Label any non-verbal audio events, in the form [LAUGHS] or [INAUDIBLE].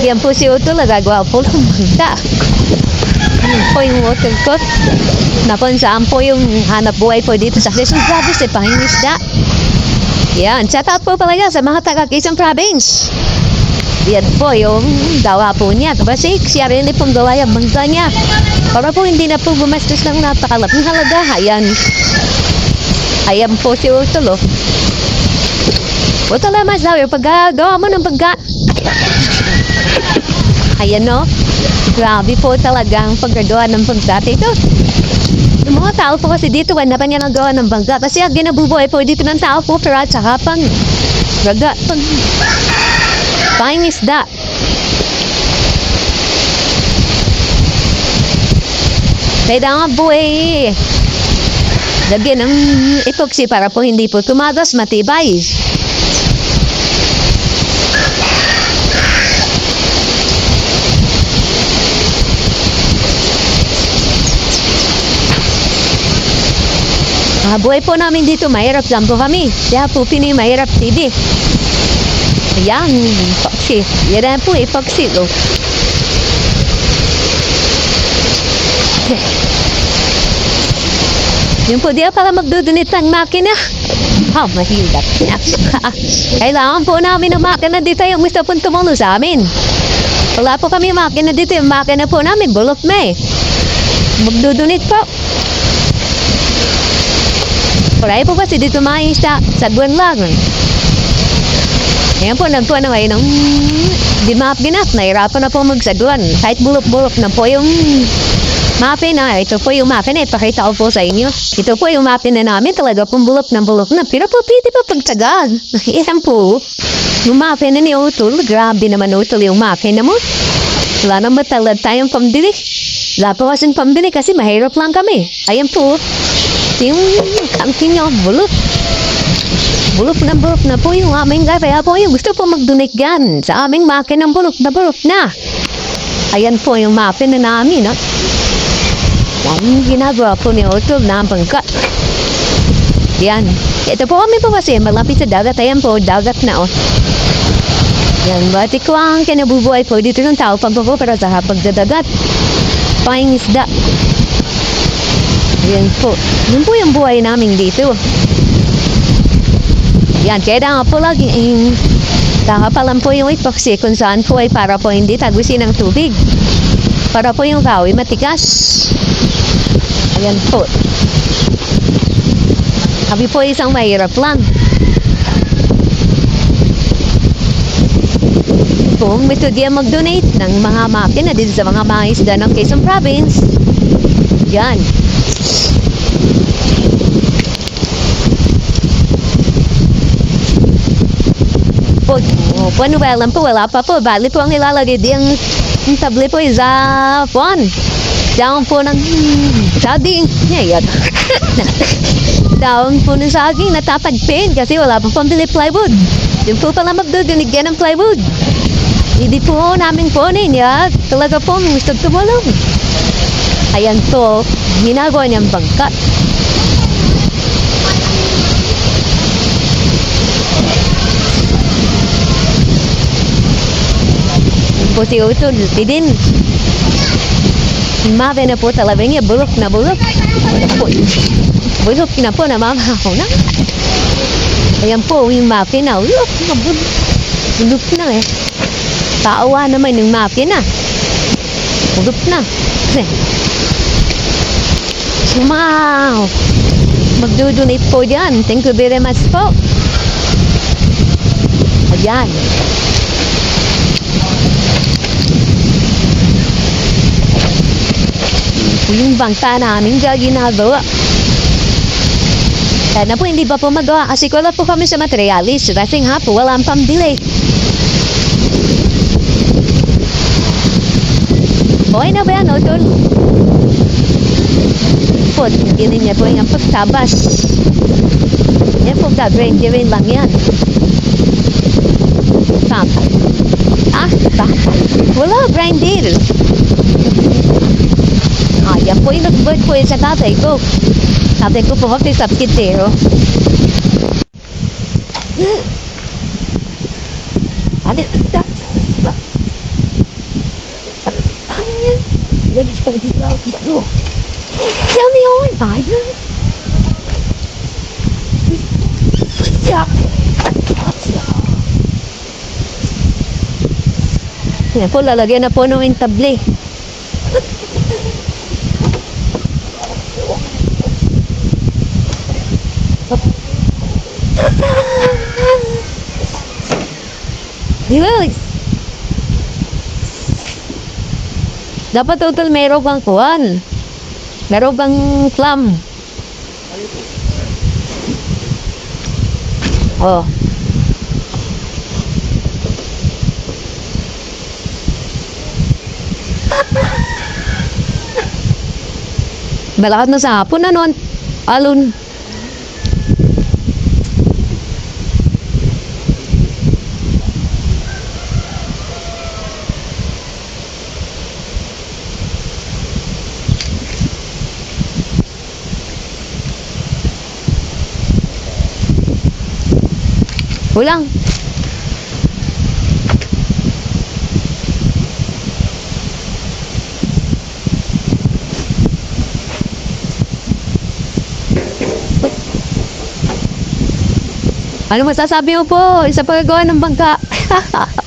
Yan po si Utol, nagagawa po ng bangka. Yan po yung water court. Na kung saan po yung hanap buhay po dito sa Quezon Province, eh, pangingisda. Yan, shout out po pala yan sa mga taga Quezon Province. Yan po yung gawa po niya. Kasi siya rin pong gawa yung bangka niya. Para po hindi na po gumastos ng napakalaking halaga. Ayan. Ayan po si Utol, oh. Utol naman daw yung paggagawa mo ng bangka. Ayan, no? Grabe po talaga ang paggagawa ng bangka. Ito, yung mga tao po kasi dito, wala pa niya nagawa ng bangka. Kasi ang ginabubuhay po dito ng tao po, pero at saka pang raga, pang pangisda. Kailangan po eh, lagyan ng epoxy para po hindi po tumagas, matibay. Ah, buhay po namin dito, mahirap lang po kami. Kaya po Pinoy Mahirap TV. Ayan, epoxy. Yan na po, epoxy. Oh. Yung po di pala magdudunit ng makina. Ah, mahirap. [LAUGHS] Kailangan po namin ng makina dito yung gusto pong tumulong sa amin. Wala po kami makina dito. Yung makina po namin, bulok na eh. Magdudunit po. Paray po kasi dito mga isda sa lang. Ayan po, nagkuha na ngayon ng di mapinat. Nahirapan na po magsaduan. Kahit bulok-bulok na po yung mapin na. Ito po yung mapin na. Ipakita ko po sa inyo. Ito po yung mapin na namin. Talaga pong bulok na bulok na. Pero po, pwede pa pagtagal. [LAUGHS] Ayan po. Yung mapin na ni Utol. Grabe naman Utol yung mapin na mo. Wala nang matalad tayong pambili. Wala po kasing pambili kasi mahirap lang kami. Ayan po. Yung kamkin nyo, bulok. Bulok na bulok na po yung aming guy. Kaya po yung gusto po magdunik yan sa aming makin ng bulok na bulok na. Ayan po yung mapin na namin. No? Yung ginagawa po ni Otto na bangka. Yan. Ito po kami po kasi malapit sa dagat. Ayan po, dagat na oh. Yan, bati ko ang kinabubuhay po dito ng tao pag po para sa pagdadagat. Pangingisda. Yan po. Yun po yung buhay namin dito. Yan, kaya nga po lagi eh, kakapalan po yung epoxy kung saan po ay para po hindi tagusin ng tubig. Para po yung kahoy matigas. Ayan po. Kami po isang mahirap lang. Kung gusto diya mag-donate ng mga makina dito sa mga mga isda ng Quezon Province, yan. Panuelan po, wala pa po. Bali po ang ilalagay din ang sabli po sa ah, fon. Down po ng saging. Ngayon. [LAUGHS] Down po ng saging. Natatagpin kasi wala po pambili plywood. Yun po pala magdudunigyan ng plywood. Hindi po namin ponin. Ya. Talaga po gusto tumulong. Ayan po, ginagawa niyang bangkat. 48 Zidin Mave na po talaga niya bulok na bulok. Bulok na po na mamahaw na ayan po yung mafia na. Bulok na bulok bulok na eh. Taawa naman yung mafia na. Bulok na. Wow magdudunate po dyan. Thank you very much po. Ayan. Yung bangka namin dyan ginagawa. Sana po hindi pa po magawa kasi wala po kami sa materialis kasi nga po wala ang pambili. Okay na ba yan, Otol? Po, hindi niya po yung pagtabas. Yan po gagawin, gawin lang yan. Tama. Ah, tama. Wala, grinder. Yan po yung nag-bird po yun sa tatay ko. Tatay ko kasi sa kitero. Ano? Lagi sa dito dito. Tell me all about it. Yeah. Yan po, lalagyan na po ng intable. Di ba? Dapat total meron kang kuwan. Meron kang plum. Oh. Balakad na sa hapon na nun. Alon. Ulang. Ano masasabi mo po sa paggawa ng bangka? [LAUGHS]